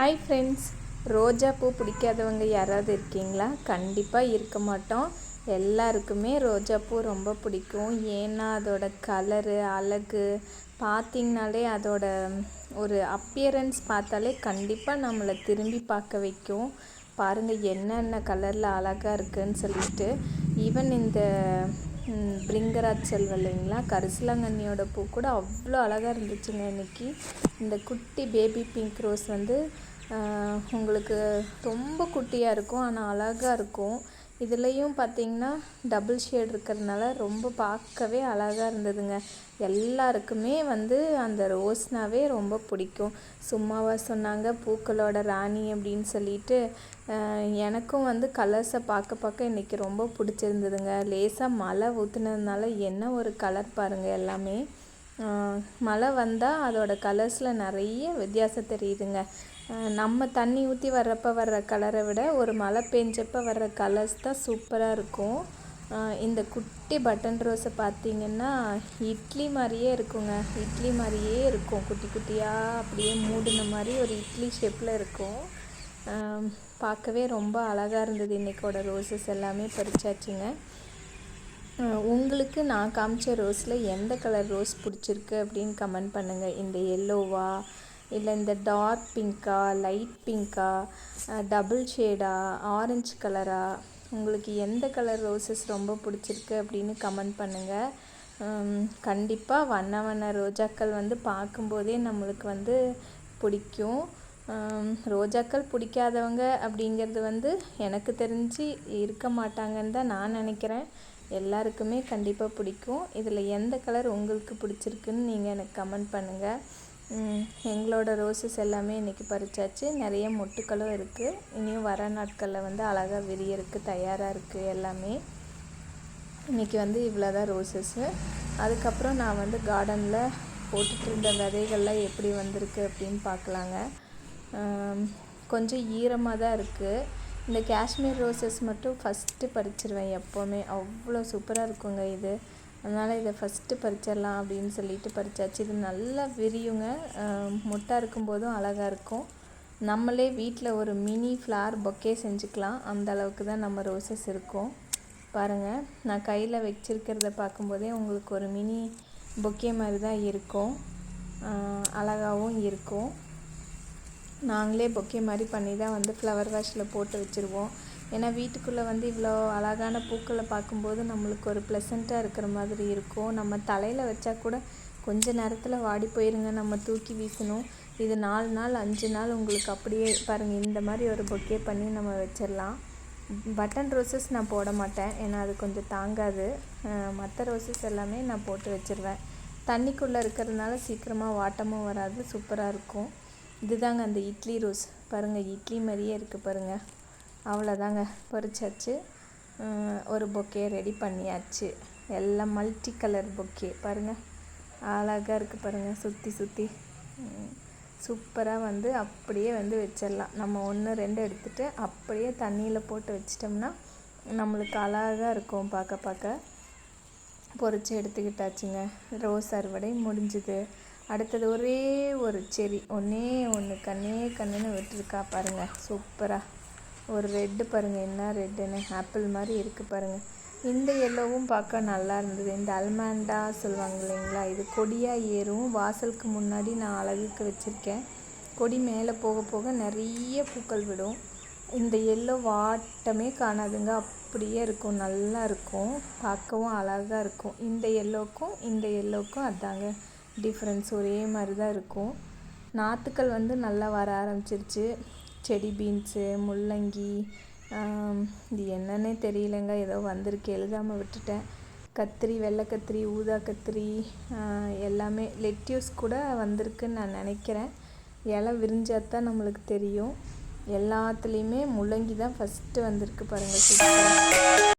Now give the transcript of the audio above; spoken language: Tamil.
ஹாய் ஃப்ரெண்ட்ஸ் ரோஜா பூ பிடிக்காதவங்க யாராவது இருக்கீங்களா? கண்டிப்பாக இருக்க மாட்டோம். எல்லாருக்குமே ரோஜா பூ ரொம்ப பிடிக்கும். ஏன்னா அதோட கலரு அழகு பார்த்திங்கனாலே அதோட ஒரு அப்பியரன்ஸ் பார்த்தாலே கண்டிப்பாக நம்மளை திரும்பி பார்க்க வைக்கும். பாருங்கள் என்னென்ன கலரில் அழகாக இருக்குதுன்னு சொல்லிட்டு. ஈவன் இந்த பிரிங்கராஜ் செல்வம் இல்லைங்களா? கரிசலாங்கண்ணியோட பூ கூட அவ்வளோ அழகாக இருந்துச்சுங்க இன்றைக்கி இந்த குட்டி பேபி பிங்க் ரோஸ் வந்து உங்களுக்கு ரொம்ப குட்டியாக இருக்கும் ஆனால் அழகாக இருக்கும். இதுலேயும் பார்த்திங்கன்னா டபுள் ஷேட் இருக்கிறதுனால ரொம்ப பார்க்கவே அழகாக இருந்ததுங்க. எல்லாருக்குமே வந்து அந்த ரோஸ்னாவே ரொம்ப பிடிக்கும். சும்மாவாக சொன்னாங்க பூக்களோட ராணி அப்படின்னு சொல்லிட்டு எனக்கும் வந்து கலர்ஸை பார்க்க பார்க்க இன்றைக்கி ரொம்ப பிடிச்சிருந்ததுங்க. லேசாக மழை ஊற்றுனதுனால என்ன ஒரு கலர் பாருங்கள் எல்லாமே. மழை வந்தால் அதோட கலர்ஸில் நிறைய வித்தியாசம் தெரியுதுங்க. நம்ம தண்ணி ஊற்றி வர்றப்போ வர்ற கலரை விட ஒரு மழை பெஞ்சப்போ வர்ற கலர்ஸ் தான் சூப்பராக இருக்கும். இந்த குட்டி பட்டன் ரோஸை பார்த்தீங்கன்னா இட்லி மாதிரியே இருக்குங்க. இட்லி மாதிரியே இருக்கும். குட்டி குட்டியாக அப்படியே மூடின மாதிரி ஒரு இட்லி ஷேப்பில் இருக்கும். பார்க்கவே ரொம்ப அழகாக இருந்தது இன்றைக்கோட ரோஸஸ் எல்லாமே பறிச்சாச்சுங்க. உங்களுக்கு நான் காமிச்ச ரோஸில் எந்த கலர் ரோஸ் பிடிச்சிருக்கு அப்படின்னு கமெண்ட் பண்ணுங்கள் இந்த எல்லோவா இல்லை இந்த டார்க் பிங்க்கா லைட் பிங்க்கா டபுள் ஷேடா ஆரஞ்சு கலரா உங்களுக்கு எந்த கலர் ரோசஸ் ரொம்ப பிடிச்சிருக்கு அப்படின்னு கமெண்ட் பண்ணுங்கள் கண்டிப்பாக வண்ண வண்ண ரோஜாக்கள் வந்து பார்க்கும்போதே நம்மளுக்கு வந்து பிடிக்கும். ரோஜாக்கள் பிடிக்காதவங்க அப்படிங்கிறது வந்து எனக்கு தெரிஞ்சு இருக்க மாட்டாங்கன்னு தான் நான் நினைக்கிறேன். எல்லாருக்குமே கண்டிப்பாக பிடிக்கும். இதில் எந்த கலர் உங்களுக்கு பிடிச்சிருக்குன்னு நீங்கள் எனக்கு கமெண்ட் பண்ணுங்கள் எங்களோட ரோசஸ் எல்லாமே இன்றைக்கி பறிச்சாச்சு. நிறைய மொட்டுக்களும் இருக்குது இனியும் வர நாட்களில் வந்து அழகாக விரியருக்கு தயாராக இருக்குது எல்லாமே. இன்றைக்கி வந்து இவ்வளோ தான் ரோசஸ்ஸு அதுக்கப்புறம் நான் வந்து கார்டனில் போட்டுட்டு இருந்த விதைகள்லாம் எப்படி வந்திருக்கு அப்படின்னு பார்க்கலாங்க. கொஞ்சம் ஈரமாக தான் இருக்குது இந்த காஷ்மீர் ரோசஸ் மட்டும் ஃபஸ்ட்டு பறிச்சிருவேன் எப்போவுமே. அவ்வளோ சூப்பராக இருக்குங்க இது. அதனால் இதை ஃபஸ்ட்டு பறிச்சிடலாம் அப்படின்னு சொல்லிட்டு பறிச்சாச்சு. இது நல்லா விரியுங்க. மொட்டாக இருக்கும்போதும் அழகாக இருக்கும். நம்மளே வீட்டில் ஒரு மினி ஃப்ளார் பொக்கே செஞ்சுக்கலாம். அந்த அளவுக்கு தான் நம்ம ரோசஸ் இருக்கும். பாருங்கள் நான் கையில் வச்சுருக்கிறத பார்க்கும்போதே உங்களுக்கு ஒரு மினி பொக்கே மாதிரி தான் இருக்கும். அழகாகவும் இருக்கும். நாங்களே பொக்கே மாதிரி பண்ணி தான் வந்து ஃப்ளவர் வாஷில் போட்டு வச்சுருவோம். ஏன்னா வீட்டுக்குள்ளே வந்து இவ்வளோ அழகான பூக்களை பார்க்கும்போது நம்மளுக்கு ஒரு ப்ளசண்ட்டாக இருக்கிற மாதிரி இருக்கும். நம்ம தலையில் வச்சா கூட கொஞ்ச நேரத்தில் வாடி போயிருங்க. நம்ம தூக்கி வீசணும். இது நாலு நாள் அஞ்சு நாள் உங்களுக்கு அப்படியே பாருங்கள் இந்த மாதிரி ஒரு பொக்கே பண்ணி நம்ம வச்சிடலாம் பட்டன் ரோசஸ் நான் போட மாட்டேன். ஏன்னா அது கொஞ்சம் தாங்காது. மற்ற ரோசஸ் எல்லாமே நான் போட்டு வச்சுருவேன். தண்ணிக்குள்ளே இருக்கிறதுனால சீக்கிரமாக வாட்டமும் வராது. சூப்பராக இருக்கும். இதுதாங்க அந்த இட்லி ரோஸ். பாருங்கள் இட்லி மாதிரியே இருக்குது பாருங்கள் அவ்வளோதாங்க பொறிச்சாச்சு ஒரு பொக்கே ரெடி பண்ணியாச்சு. எல்லாம் மல்டி கலர் பொக்கே. பாருங்கள் அழகாக இருக்குது பாருங்கள் சுற்றி சுற்றி சூப்பராக வந்து அப்படியே வந்து வச்சிடலாம். நம்ம ஒன்று ரெண்டு எடுத்துகிட்டு அப்படியே தண்ணியில் போட்டு வச்சிட்டோம்னா நம்மளுக்கு அழகாக இருக்கும் பார்க்க பார்க்க. பொறிச்சு எடுத்துக்கிட்டாச்சுங்க. ரோஸ் அறுவடை முடிஞ்சுது. அடுத்தது ஒரே ஒரு செடி. ஒன்றே ஒன்று கண்ணே கண்ணுன்னு விட்டுருக்கா பாருங்கள் சூப்பராக ஒரு ரெட்டு பாருங்கள் என்ன ரெட்டுன்னு ஆப்பிள் மாதிரி இருக்குது பாருங்கள் இந்த எல்லோவும் பார்க்க நல்லா இருந்தது. இந்த அல்மாண்டா சொல்லுவாங்க இல்லைங்களா இது கொடியாக ஏறும். வாசலுக்கு முன்னாடி நான் அழகுக்கு வச்சுருக்கேன். கொடி மேலே போக போக நிறைய பூக்கள் விடும். இந்த எல்லோ வாட்டமே காணாதுங்க அப்படியே இருக்கும் நல்லா இருக்கும். பார்க்கவும் அழகாக இருக்கும். இந்த எல்லோக்கும் இந்த எல்லோக்கும் அதாங்க டிஃப்ரென்ஸ் ஒரே மாதிரி தான் இருக்கும். நாற்றுக்கள் வந்து நல்லா வர ஆரம்பிச்சிருச்சு. செடி பீன்ஸு முள்ளங்கி இது என்னன்னே தெரியலங்க. ஏதோ வந்திருக்கு. எழுதாமல் விட்டுட்டேன். கத்திரி வெள்ளை கத்திரி ஊதா கத்திரி எல்லாமே லெட்யூஸ் கூட வந்திருக்குன்னு நான் நினைக்கிறேன். இலை விரிஞ்சால் தான் நம்மளுக்கு தெரியும். எல்லாத்துலேயுமே முள்ளங்கி தான் ஃபஸ்ட்டு வந்திருக்கு பாருங்கள் சூப்பராக